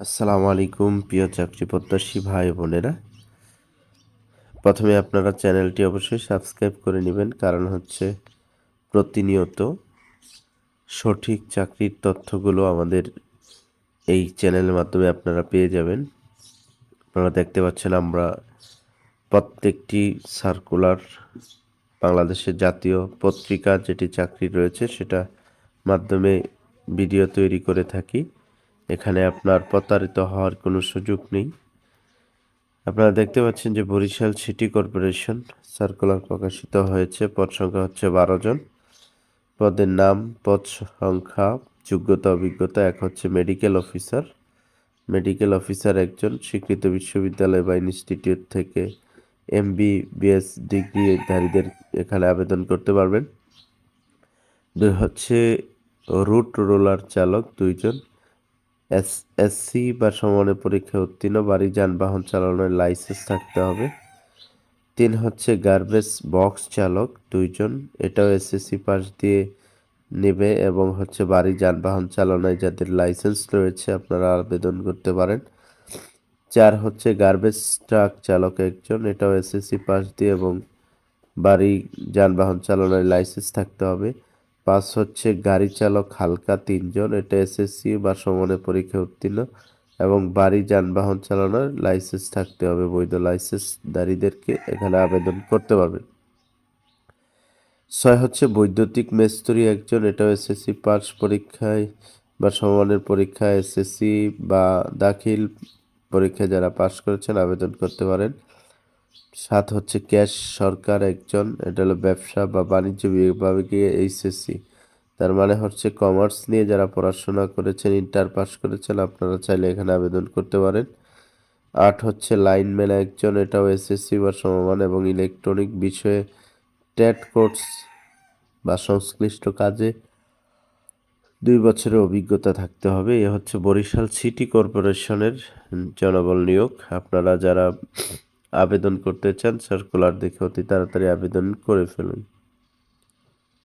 আসসালামু আলাইকুম, প্রিয় চাকরি প্রত্যাশী ভাই বোনেরা। প্রথমে আপনারা চ্যানেলটি অবশ্যই সাবস্ক্রাইব করে নেবেন, কারণ হচ্ছে প্রতিনিয়ত সঠিক চাকরির তথ্যগুলো আমাদের এই চ্যানেলের মাধ্যমে আপনারা পেয়ে যাবেন। আপনারা দেখতে পাচ্ছেন আমরা প্রত্যেকটি সার্কুলার, বাংলাদেশের জাতীয় পত্রিকা যেটি চাকরি রয়েছে সেটা মাধ্যমে ভিডিও তৈরি করে থাকি। এখানে আপনার প্রতারিত হওয়ার কোনো সুযোগ নেই। আপনারা দেখতে পাচ্ছেন যে বরিশাল সিটি কর্পোরেশন সার্কুলার প্রকাশিত হয়েছে। পদ সংখ্যা হচ্ছে বারো জন। পদের নাম, পদ সংখ্যা, যোগ্যতা, অভিজ্ঞতা, এক হচ্ছে মেডিকেল অফিসার। মেডিকেল অফিসার একজন, স্বীকৃত বিশ্ববিদ্যালয় বা ইনস্টিটিউট থেকে এমবিবিএস ডিগ্রিধারীদের এখানে আবেদন করতে পারবেন। দুই হচ্ছে রুট রোলার চালক, দুইজন। এস এসসি বা সমানের পরীক্ষায় উত্তীর্ণ, বাড়ি, যানবাহন চালানোর লাইসেন্স থাকতে হবে। তিন হচ্ছে গার্বেজ বক্স চালক দুইজন, এটাও এসএসসি পাস দিয়ে নেবে এবং হচ্ছে বাড়ি, যানবাহন চালানোয় যাদের লাইসেন্স রয়েছে আপনারা আবেদন করতে পারেন। চার হচ্ছে গার্বেজ ট্রাক চালক একজন, এটাও এসএসসি পাস দিয়ে এবং বাড়ি, যানবাহন চালানোর লাইসেন্স থাকতে হবে। পাঁচ হচ্ছে গাড়ি চালক হালকা তিনজন, এটা এসএসসি বা সমানের পরীক্ষা উত্তীর্ণ এবং বাড়ি যানবাহন চালানোর লাইসেন্স থাকতে হবে, বৈধ লাইসেন্সধারীদেরকে এখানে আবেদন করতে পারবেন। ছয় হচ্ছে বৈদ্যুতিক মেস্তরি একজন, এটাও এসএসসি পাস পরীক্ষায় বা সমানের পরীক্ষায় এসএসসি বা দাখিল পরীক্ষায় যারা পাশ করেছেন আবেদন করতে পারেন। সাত হচ্ছে ক্যাশ, সরকার একজন, এটা হলো ব্যবসা বা বাণিজ্য বিভাগে এইচএসসি তার মানে হচ্ছে কমার্স নিয়ে যারা পড়াশোনা করেছেন, ইন্টার পাস করেছেন, আপনারা চাইলে এখানে আবেদন করতে পারেন। আট হচ্ছে লাইনম্যান একজন, এটাও এসএসসি বা সমমান এবং ইলেকট্রনিক বিষয়ে টেট কোর্স বা সংশ্লিষ্ট কাজে দুই বছরের অভিজ্ঞতা থাকতে হবে। এ হচ্ছে বরিশাল সিটি কর্পোরেশনের জনবল নিয়োগ। আপনারা যারা আবেদন করতে চান সার্কুলার দেখে অতি তাড়াতাড়ি আবেদন করে ফেলুন।